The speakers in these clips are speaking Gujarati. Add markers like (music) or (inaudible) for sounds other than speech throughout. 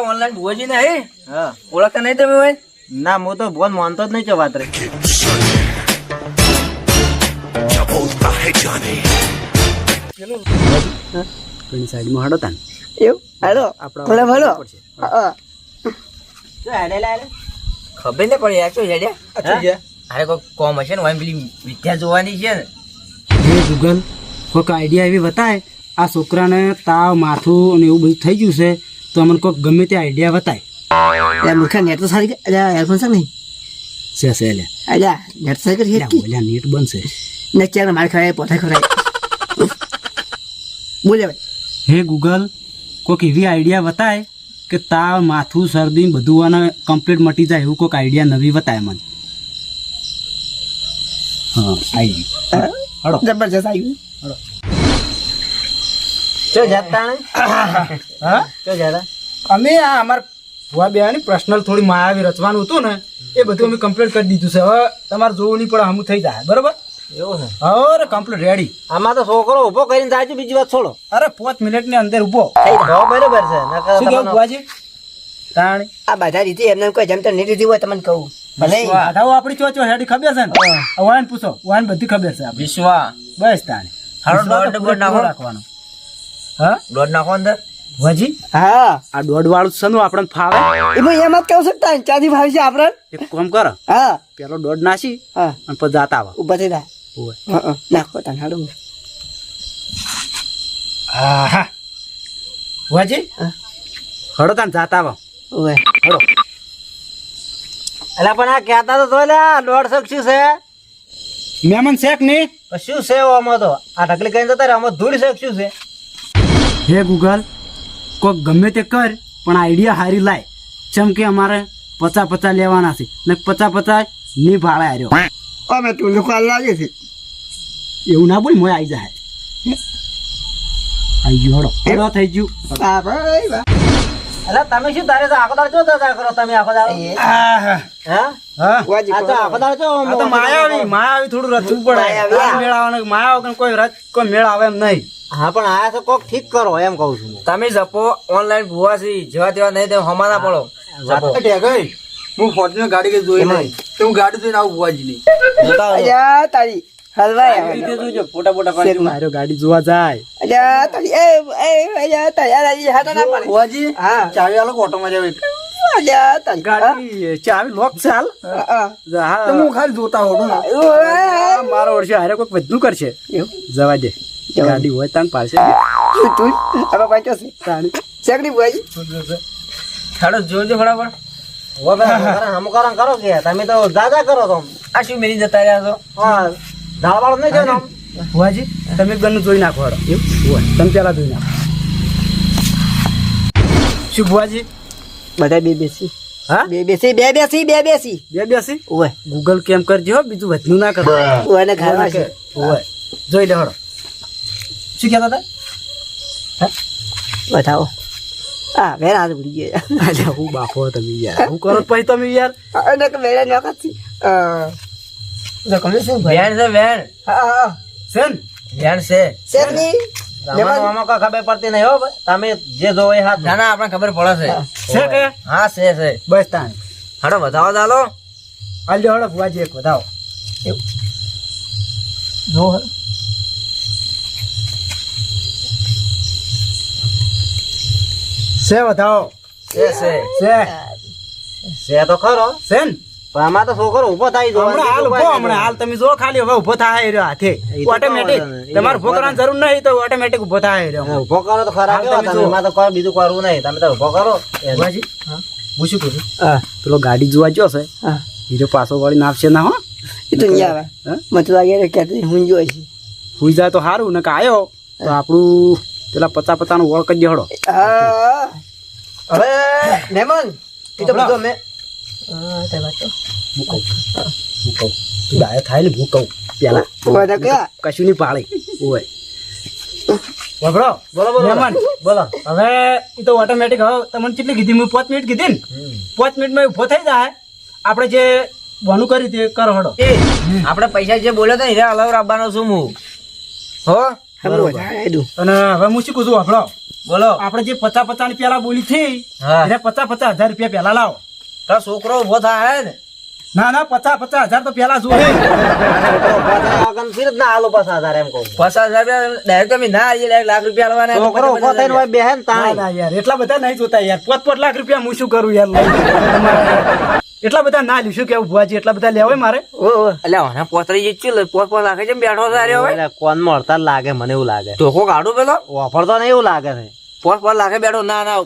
પેલા ઓનલાઈન ભુવાજી ને હે. ઓળખતા નહીં તમે ભાઈ? ના હું તો ફોન માનતો જ નહીં છે વાત રે. પેલી સાઈડમાં હડો તાન? એવું? હાલો. ભલે ભલો. ખબર ને પણ યાર શું હેડ્યા અરે કોઈ કોમ હશે ને ઓય પેલી વિદ્યા જોવાની છે ને. હે ગૂગલ કોઈક આઈડિયા એવી બતાય આ છોકરાને તાવ માથું અને એવું બધું થઈ ગયું છે. તો અમને કોઈક ગમે તે આઈડિયા બતાય. યાર મૂર્ખા નેટ તો સારી અલ્યા હેડફોન છે નહીં? છે છે લે અલ્યા નેટ સારી કરી હેડ નેટ બનશે ને ક્યારે મારે ખરાય પોતા ખરાય બોલે ભાઈ હે ગૂગલ કોઈક એવી આઈડિયા બતાય કે તાવ માથું શરદી બધું આને કમ્પ્લીટ મટી જાય એવું કોઈક આઈડિયા નવી બતાય મને. હા આવી ગયું. આવી જબરજસ્ત હા? જાતા? અમે આ અમાર ભુવા બેવાની પર્સનલ થોડી માયાવી રચવાનું હતું ને એ બધું અમે કમ્પ્લીટ કરી દીધું છે. હવે તમારે જોવું નહીં પડે હમું થઈ જાય. બરોબર? એવું છે. હવે કમ્પ્લીટ રેડી આમાં તો છોકરો ઊભો કરીને જાય બીજી વાત છોડો. અરે પાંચ મિનિટની અંદર ઊભો. થઈ બરોબર છે. શું કેવું ભુવાજી? તાણી? આ બધા રીતે એમને કોઈ જમતા નહીં દીધી હોય તમને કહું. ભલે. આધાઓ આપણી ચોચો હેડી ખબર છે ને? વાન પૂછો. વાન બધી ખબર છે વિશ્વા બસ તાણી. નાખો. રાખવાનો. હા? દોઢ નાખો અંદર. ભુવાજી હા. આ દોઢ વાળું છે ને આપણને ફાવે. એમાં એમ જ કહું શકતા ચાથી ભાવી છે આપણે એક કામ કરો. હા. પેલો દોઢ નાસી હા. અને પછી જાતા આવા. ઊભા થઈ જાય. હા હા. નાખો તને હાડું. આહા. ભુવાજી હા. હળો તાન જાતા આવા. ઓય હડો. અલા પણ આ કહેતા તો તો લ્યા દોઢ સક્ષી શું છે? મેમન શેક નહીં? શું છે આમાં તો? આ ઢકલી કઈ જતા રહે આમાં ધૂળ શેખ શું છે? હે ગૂગલ કોક ગમે તે કર પણ આઈડિયા હારી લાય. ચમ કે અમારે પચા પચા લેવાના છે ને પચા પચા ની ભાડે હાર્યો અમે તું લોકો લાગે છે. એવું ના બોલ મોય આવી જાય. આઈ ગયો હળો થઈ ગયું. અલા તમે શું તારે તો આખો દાડો ચો દાદા કરો? તમે આખો દાડો? હા? હા. આ તો આખો દાડો ચો આ તો માયા આવી થોડું રચવું પડે. માયાવી. આ મેળ માયા વગર કોઈ રચ કોઈ મેળ આવે એમ નહીં. હા પણ આ તો કોક ઠીક કરો એમ કહું છું. તમે જપો ઓનલાઈન ભુવાસી જેવા તેવા નહીં તેવા હમાના પડો. જપો. હું ફોર્ચ્યુનર ગાડી કઈ જોઈ નહીં તો હું ગાડી જોઈને આવું ભુવાજી નહીં જોતા તારી મારો ગાડી જોવા જાય. ચાવી લોક ચાલ હા, ખાલી જોતા. આ મારો વર્ષે હારે કોઈક બધું કરશે. એવું? જવા દે. ગાડી હોય તાન પાસે તું હવે પાંચો છે. તાણી. શેકડી બુઆજી હાલો જોજો ફટાફટ. હવે કરો કરો કે તમે તો દાદા કરો તો આ શું મેરી જતા રહ્યા છો? હા. દાળ વાળો નહીં જવાનું ભુવાજી તમે બંને જોઈ નાખો હારો એવું હોય તમે પેલા જોઈ નાખો. શું ભુવાજી? બધા બે બેસી. હા? બે બેસી બે બેસી બે બેસી. બે બેસી? ઓએ ગૂગલ કેમ કરજો હો બીજું વધનું ના કરો. ઓએ ને છે. હોય જોઈ લે હળો શું કહેતા હતા? બતાવો. હા વેર હાથ ભૂલી ગયા. અલ્યા હું બાપો તમે યાર. હું કરો તો પછી તમે યાર. અને કે વેરા નોખા વેણ છે વેણ. હા વેણ છે. ખબર પડતી નહીં હો તમે જે જોવો એ હાથ ના ના આપણને ખબર પડે છે. છે કે? હા છે છે. બસ તાણ. હાલો વધાવો ચાલો હાલ હળો ભુવાજી એક વધાવો. જો છે વધાવો. છે છે. છે. છે તો ખરો. છે ને? આમાં તો છોકરો ઊભો થાય જો હમણાં હાલ ઊભો હમણાં. હાલ તમે જો ખાલી હવે ઊભો થાય રહ્યો હાથે. ઓટોમેટિક તમારે ઊભો કરવાની જરૂર નહીં તો ઓટોમેટિક ઊભો થાય રહ્યો. ઊભો કરો તો ખરા તમે એમાં તો કોઈ બીજું કરવું નહીં. તમે તો ઊભો કરો. ભુવાજી હું. શું કહું હા. પેલો ગાડી જોવા ગયો છે. બીજો હીરો પાછો વળી નાખશે ના હો. એ તો નહીં આવે? મને તો લાગે કે હું જોઈ છે. હુઈ જાય તો સારું ને કે આયો. તો આપણું પેલા પચા પચાનું વળ કરી દેહડો હા. હવે મહેમાન એ તો બધો મેં બોલો બોલો. મહેમાન. બોલો. હવે એ તો ઓટોમેટિક હવે તમને કેટલી કીધી? મેં પાંચ મિનિટ કીધી ને. પાંચ મિનિટમાં ઊભો થઈ જાય. આપણે જે બનું કરી તે કરો હડો. એ આપણે પૈસા જે બોલ્યો તો હીરા અલાવ રાખવાનો છું હું. હો? અને હવે હું શું કહું છું આપણો બોલો. આપણે જે પચાસ પચાસની પેલા બોલી થઈ. પચાસ પચાસ હજાર રૂપિયા પેલા લાવો. તો છોકરો ઊભો થાય હે ને? ના ના પચાસ પચાસ હજાર તો પેલા જોવે ફિર જ ના આલો પાછા હજાર એમ કહું પચાસ હજાર ડાયરેક્ટ તમે ના આવીએ ડાયરેક્ટ લાખ રૂપિયા આલવાના છોકરો ઊભો થઈને હોય બેહે ના યાર એટલા બધા નહીં જોતા યાર. પોત પોત લાખ રૂપિયા હું શું કરું યાર? એટલા બધા ના લીધું કેવું ભુવાજી એટલા બધા લેવાય મારે? એટલે આને પોતરી જે ચીલ પોત પોત લાખે છે બેઠો સારે એટલે કોનમાં હડતાલ લાગે મને એવું લાગે. ધોકો કાઢું પેલો? ઓફર તો નહીં એવું લાગે છે. પોત પોત લાગે બેઠો ના ના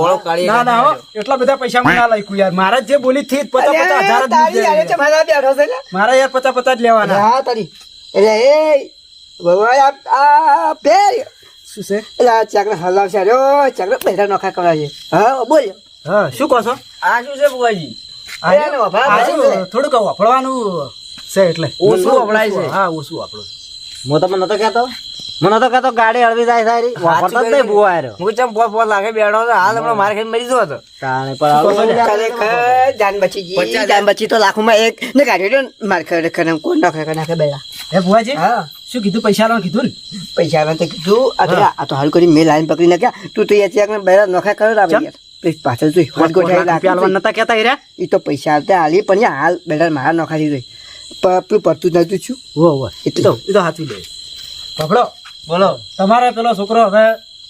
ઓળો કાઢી ના ના એટલા બધા પૈસા મને ના લખ્યું યાર. મારા જે બોલી થી પચાસ પચાસ હજાર તારી યારે છે મારા બેઠો છે ને? યાર પચાસ પચાસ જ લેવાના. હા તારી. એટલે એ ભગવાન આ ફેર. શું છે? એટલે આ ચાકડે હલાવશે. અરે ઓ પહેરા નોખા નોખા છે હા બોલ. હા શું કહો છો? આ શું છે બુવાજી આજે ને વફા આ શું શું થોડુંક વફળવાનું છે એટલે. ઓછું વપરાય છે. હા ઓછું વાપરો હું તમને નતો કહેતો? મને તો કહેતો ગાડી હળવી જાય સારી. વાપરતો જ નહીં ભૂવા આર્યો હું ચમ પોત પોત લાગે બેડો તો હાલ હમણાં મારે ખાઈ મરી જતો તાણે પણ આવું જાન બચી ગઈ. જાન બચી તો લાખોમાં એક. ને ગાડી ને. મારે ખરે ખરે કોણ નાખે નાખે બેડા એ ભૂવાજી હા. શું કીધું? પૈસા લો કીધું ને? પૈસા આવે તો કીધું. આ આ તો હાલ કરી મેં લાઈન પકડી નાખ્યા. તું તો યાર બેડા નોખા કરો રાવે યાર. પાછળ જોઈ હોટ ગોઠાઈ લાખ નતા કહેતા હીરા? એ તો પૈસા આવતા હાલી પણ હાલ બેડા મારા નોખા દીધું પેલું પડતું જ નતું છું હો હો એ એટલે. તો એ તો સાચું લે પકડો. બોલો. તમારે પેલો છોકરો હવે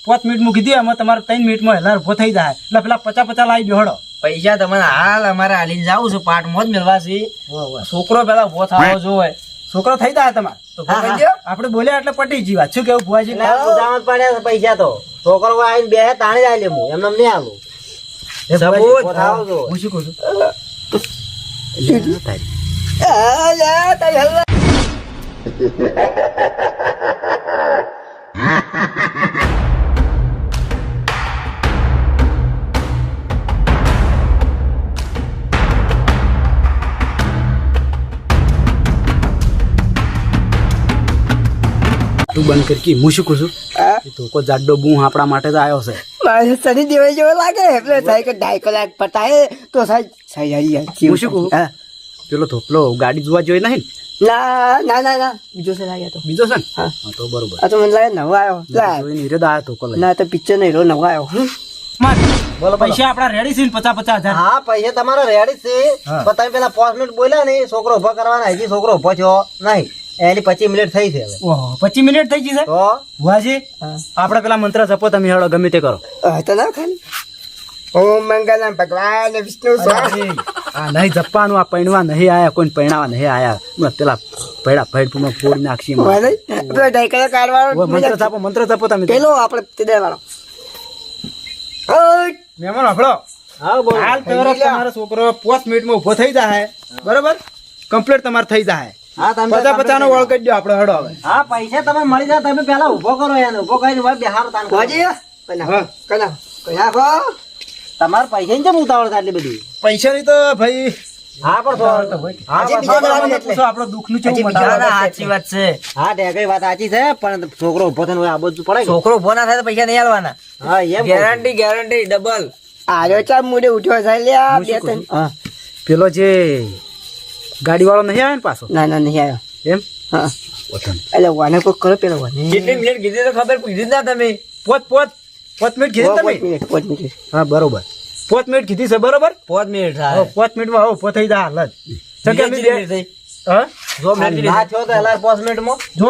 પાંચ મિનિટ મૂકી દે અમે તમારે ત્રણ મિનિટમાં હેલાર ઊભો થઈ જાય. એટલે પેલા પચાસ પચાસ લાવી બેહડો. પૈસા તમારે હાલ અમારે હાલીને જાવું છે પાઠમાં જ મેળવા છે છોકરો પેલા ઊભો થવો જોવે. છોકરો થઈ જાય તમારે. તો આપણે બોલ્યા એટલે પટી જી વાત શું કેવું ભુવાજી? પડ્યા છે પૈસા તો. છોકરો આવીને બે તાણે જ આવી હું એમને એમ નહીં આલું. હે. શું કહું છું. તું બંધ કરી હું શું કહું છું ધોકો જાડો બું આપણા માટે તો આવ્યો છે મારે દેવ જેવો લાગે એટલે સાહેબ કે ઢાઈ કલાક પતાય તો સાહેબ સાહેબ હું શું કહું? હા. પેલો ધોપલો ગાડી જોવા જોઈએ નહીં ને? ના ના ના. ના બીજો છે લાગે તો. બીજો છે હા. હા તો બરોબર. આ તો મને લાગે નવો આવ્યો. લા જોઈને આવ્યો ધોકો લઈ ના તો પિક્ચર નહીં રહ્યો નવો આવ્યો. બોલો પૈસા આપણા રેડી છે ને પચાસ પચાસ હજાર? હા પૈસા તમારા રેડી છે. પણ તમે પેલા પાંચ મિનિટ બોલ્યા ને છોકરો ઊભો કરવાના હજી છોકરો ઊભો થયો નહીં. એની પચીસ મિનિટ થઈ છે હવે. પચીસ મિનિટ થઈ ગઈ છે? તો? ભુવાજી પેલા મંત્ર જપો તમે હેડો ગમે તે કરો. તો ના ખાલી. ઓમ મંગલમ ભગવાન વિષ્ણુ સ્વામી. આ નહીં જપ્પાનું આ પૈણવા નહીં આયા કોઈ પૈણાવા નહીં આયા. પેલા પૈડા ભેડપુમાં ફોડ નાખી પેલો ઢાઈ કાઢવાનો મંત્ર થાપો મંત્ર થાપો તમે. પેલો આપણે તે વાળો. મહેમાન આપણો હા બોલો. હાલ તમારો તમારો છોકરો પાંચ મિનિટમાં ઊભો થઈ જાય બરોબર? કમ્પ્લીટ તમારે થઈ જાય હા તમે પચાસ પચાસ નો વળ કરી દો આપણે હડો હવે. હા પૈસા તમે મળી જાય તમે પેલા ઊભો કરો એને. ઊભો કરીને બિહાર તાન કહેજે કના કના ખો તમારે પૈસા ની કેમ ઉતાવળ થાય આટલી બધી. તો ભાઈ હા પણ બીજા ના, સાચી વાત છે. હા ટેકરી વાત સાચી છે પણ છોકરો ઊભો થઈને આ બધું પડે છોકરો ઊભો ના થાય તો પૈસા નહીં આલવાના. હા એમ ગેરંટી ગેરંટી ડબલ આર્યો ચા મુડે ઉઠ્યો છે લ્યા બે ત્રણ પેલો જે ગાડી વાળો નહીં આવે ને પાછો? ના ના નહીં આવ્યો. એમ? હા. એટલે વાને કોઈ કરો પેલો વાને. કેટલી મિનિટ કીધી તો ખબર પૂછી ના તમે. પોત પોત. પોત મિનિટ કીધી પાંચ તમે મિનિટ પાંચ મિનિટ. હા બરોબર. પોત મિનિટ કીધી છે બરોબર? પાંચ મિનિટ થાય પોત મિનિટમાં હો ઊભો થઈ જાય હાલ જ અમે બે-? હા? જો મિનિટ ના થયો તો એલા પાંચ મિનિટમાં? જો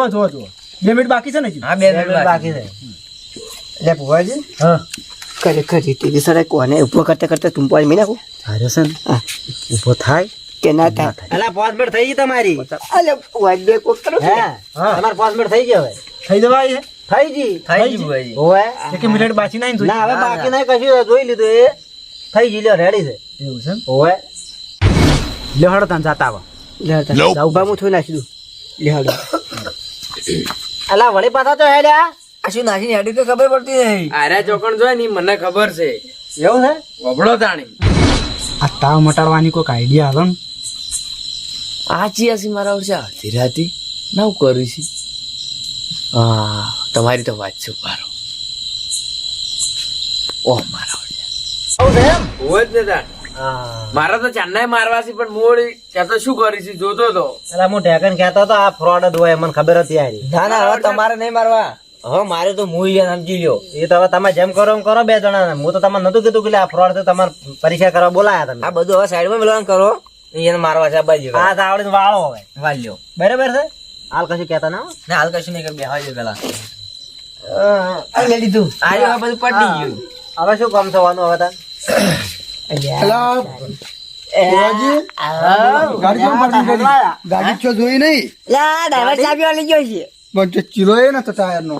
બે મિનિટ બાકી છે ને હા બે મિનિટ બાકી છે. એટલે ભુવાજી. હા. ખરેખર રીતે કોને ઊભો કરતા કરતા તું હારે છે ને. ઊભો થાય કે ના થાય? પાંચ મિનિટ થઈ ગઈ તમારી. અલે વાજબે કોક કરો હા. તમારે પાંચ મિનિટ થઈ ગયો હવે. થઈ જવાય છે થઈ જી થઈ જી ભાઈ હોવે. કે મિનિટ બાકી નહીં ને ના હવે બાકી નહીં કશું જોઈ લીધું એ. થઈ જી લ્યો રેડી છે. એવું છે હોવે. લ્યો હળો તાન જાતા આવો. જાવ બા હું થોઈ નાખી દઉં. લેહડ (coughs) અલા વળી પાછા તો હેડ્યા? આ શું નાખીને હેડી તો ખબર પડતી નહીં. આર્યા ચોકણ જોયની મને ખબર છે. એવું છે? વબડો તાણી. આ તાવ મટાડવાની કોઈક આઈડિયા આવે આ ચિયાસી મારા વર્ષે અડધી રાતી ના હું કરું છું. હા તમારી તો વાત છે પારો ઓ મારા મારા તો ચાંદાય મારવા છે પણ મોડ ત્યાં તો શું કરી છે જોતો તો. એટલે હું ઢેકન કહેતો તો આ ફ્રોડ જ હોય મને ખબર હતી આ ના ના હવે તમારે નહીં મારવા. હવે મારે તો હું સમજી લ્યો. એ તો હવે તમે જેમ કરો એમ કરો બે જણા હું તો તમને નતું કીધું કે આ ફ્રોડ તો તમારે પરીક્ષા કરવા બોલાયા તમે. આ બધું હવે સાઈડમાં મેળવાનું કરો. એને મારવા છે બાજુ. આ તો આવડે વાળો હવે. વાલ્યો. બરાબર છે? હાલ કશું કહેતા ના હો. ના હાલ કશું નહીં કરી બેહવા જો પેલા આ લીધું હવે બધું પડી ગયું. હવે શું કામ થવાનું હવે? અલા, ફુવાજી, ગાડી કેમ પાડી ગઈ? ગાડી ચો જોઈ નહીં? ડ્રાઈવર ચાબી વાળી ગયો છે પણ ચીલો એ નતો ટાયર નો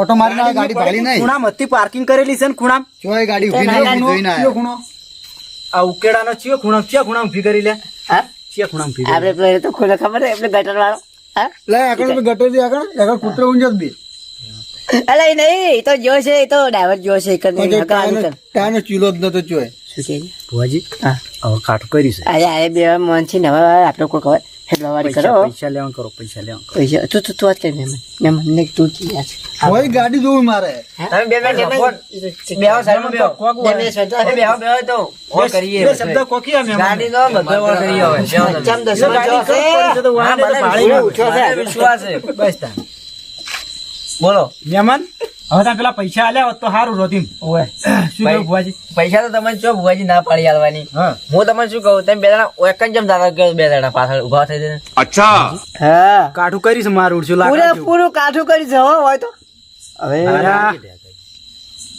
ઓટો મારીને આ ગાડી ભાડી નહીં ખૂણામ હતી પાર્કિંગ કરેલી છે ને ખૂણામ? જો એ ગાડી ઊભી નહીં ચિયો આયા. ખૂણો. આ ઉકેડાનો ચિયો ખૂણા ચિયા ખૂણામ ઊભી કરી લે. હા? ચિયા ખૂણામ ઊભી કરી આપણે તો ખોલો ખબર છે આપણે ગટર વાળો. હા લે આગળ તો આગળ. આગળ કૂતરો ઊંઝો બી. અલા એ નહીં તો જો છે એ તો ડ્રાઈવર જો છે એક જ ચીલો નતો જોય ભુવાજી હા. હવે કાઠું કર્યું છે. અરે અરે બે મન છે ને હવે આપણે કોઈ ખબર હેડવાવાળી પૈસા કરો. પૈસા લેવાનું કરો પૈસા લેવાનું પૈસા તું તું વાત કરી તું કી યાર હોય ગાડી જોવી મારે. તમે બે મિનિટ બેહો સાઈડમાં બેહો બે મિનિટ શાંત બેહો બેહો તો ઓન કરીએ. બે શબ્દ કોકી આ ગાડી નો બધો ઓન કરીએ હવે. ચમ દસ વાગ્યો છે. હા, મને ભાળી ઉઠ્યો છે. વિશ્વાસ છે. બસ તાન. બોલો. મહેમાન? હવે તમે પેલા પૈસા આલ્યા હોત તો સારું રોતી ઓવે શું કહ્યું ભુવાજી? પૈસા તો તમે જો ભુવાજી ના પાડી આલવાની? હા. હું તમને શું કહું તમે બે જણા એક જ જેમ દાદા કે બે જણા પાછળ ઊભા થઈ જાય હા. કાઠું કરીશ મારું છું લાગે પૂરું કાઠું કરીશ છે હો હોય તો. હવે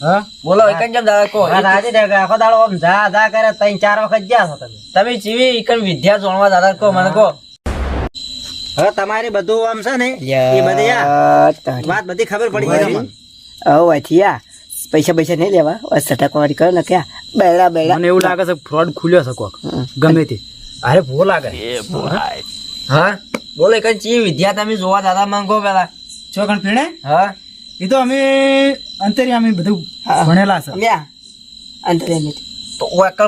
હા બોલો એક જેમ દાદા કહો. રાજી આખો દાડો આમ જા જા કરે ત્રણ ચાર વખત ગયા છો તમે. તમે ચીવી એકન વિદ્યા જોણવા દાદા કહો મને હવે તમારી બધું આમ છે ને એ બધી. વાત બધી ખબર પડી ગઈ તમને. વાંચી પૈસા પૈસા નહીં લેવા. બસ સટકવાળી કરો ને ક્યાં બેડા બેડા. મને એવું લાગે છે ફ્રોડ ખુલ્યો છે કોક. ગમે તે. અરે ભૂ લાગે. હા? બોલો એક ચી વિદ્યા તમે જોવા દાદા માંગો પેલા. ચોકણ પીણે? હા? એ તો અમે અંતરી બધું ભણેલા છે. મ્યા અંતરે નથી તો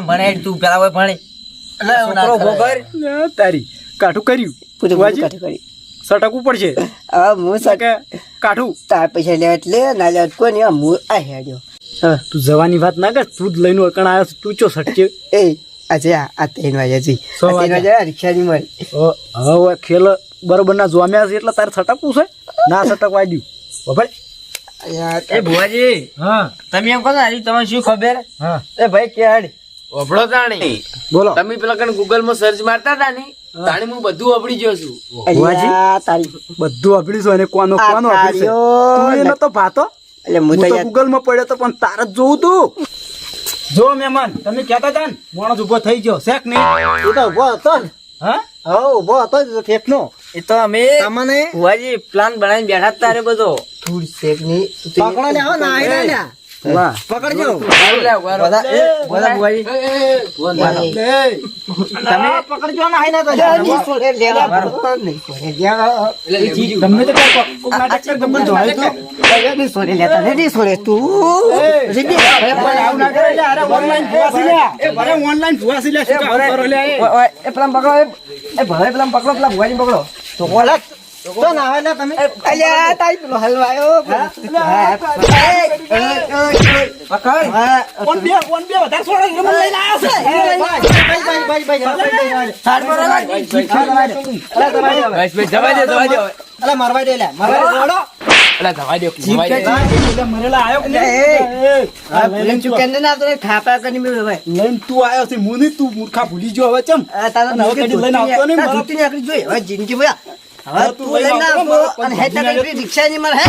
ભણે તું પેલા હોય ભણી. છોકરો ભોગર તારી કાઠું કર્યું. પૂરું કાઠું કરી સટકવું પડશે હા હું સકે કાઠું. તાર પૈસા લેવા એટલે ના લેવા કોઈ નહીં હું આ હેડ્યો. હા તું જવાની વાત ના કર. તું જ લઈને અકણ આવ્યો છે, તું ચો સટકે? એ આજે આ આ ત્રણ વાગ્યા આ ત્રણ વાગ્યા. વાગ્યા રિક્ષા ની મળી. હવે હવે ખેલ બરોબર ના જોમ્યા છે એટલે તારે સટકવું છે? ના સટકવા દઉં બરાબર? એ ભુવાજી હા. તમે એમ કહો ને તમને શું ખબર? હા. એ ભાઈ કેડ વફડો તાણી. બોલો. તમે પેલા કણ ગૂગલમાં સર્ચ મારતા હતા ને તાણી હું બધું વફડી ગયો છું. ભુવાજી? તારી બધું આપડીશું અને કોનો કોનો તું એનો તો ભાતો. એટલે હું તો ગૂગલમાં પડ્યો તો પણ તાર જ જોવું તું. જો મહેમાન તમે કહેતા હતા ને માણસ ઊભો થઈ ગયો શેક નહીં. એ તો ઊભો હતો જ હા? હો ઊભો હતો જ ઠેઠનો એ તો અમે તમને ભુવાજી પ્લાન બનાવીને બેઠા તારે બધો થોડી શેકની પકડો ને હો ના આઈ વાહ પકડજો બધા એ, બધા ભુવાજી તમે પકડજો ના આઈ ના તો છોડે લેવા નહીં તમને તો નાટક કર ગમે તો નહીં છોડે લેતા નહીં છોડે તું રીબી. આવું ના કરે અરે ઓનલાઈન ભુવાસી લે. એ ભરે ઓનલાઈન ભુવાસી લે, શું કરો લે, એ? પેલા પકડો એ ભલે પેલા પકડો પેલા ભુવાજી પકડો તો બોલા ના તમે અલ્યા તારી પેલો હલવાયો ઓન બે, ઓન બે વધારે છોડો, એ લઈને આયો છે. ભાઈ ભાઈ ભાઈ ભાઈ સાઈડ પર બસ, જવા દે જવા દે અલા મારવા દે લે મારવા દે દોડો અલા જવા દો જવા દો. એટલે મરેલા આયો કે નહીં? એ, આ લઈને તું- ચુકંદર ના તો ખાપા કરી મેળવે ભાઈ લઈને તું આયો છે મુની તું મૂર્ખા ભૂલી ગયો હવે ચમ. તારા નવો કદી લઈને આવતો નહીં, મારો- ધોતી નીકળી જોઈ હવે જિંદગી હવે હવે તું તું લઈને લઈને આવતો, આપો મારો અને પગ હેઠળ રિક્ષા ની મળે હે?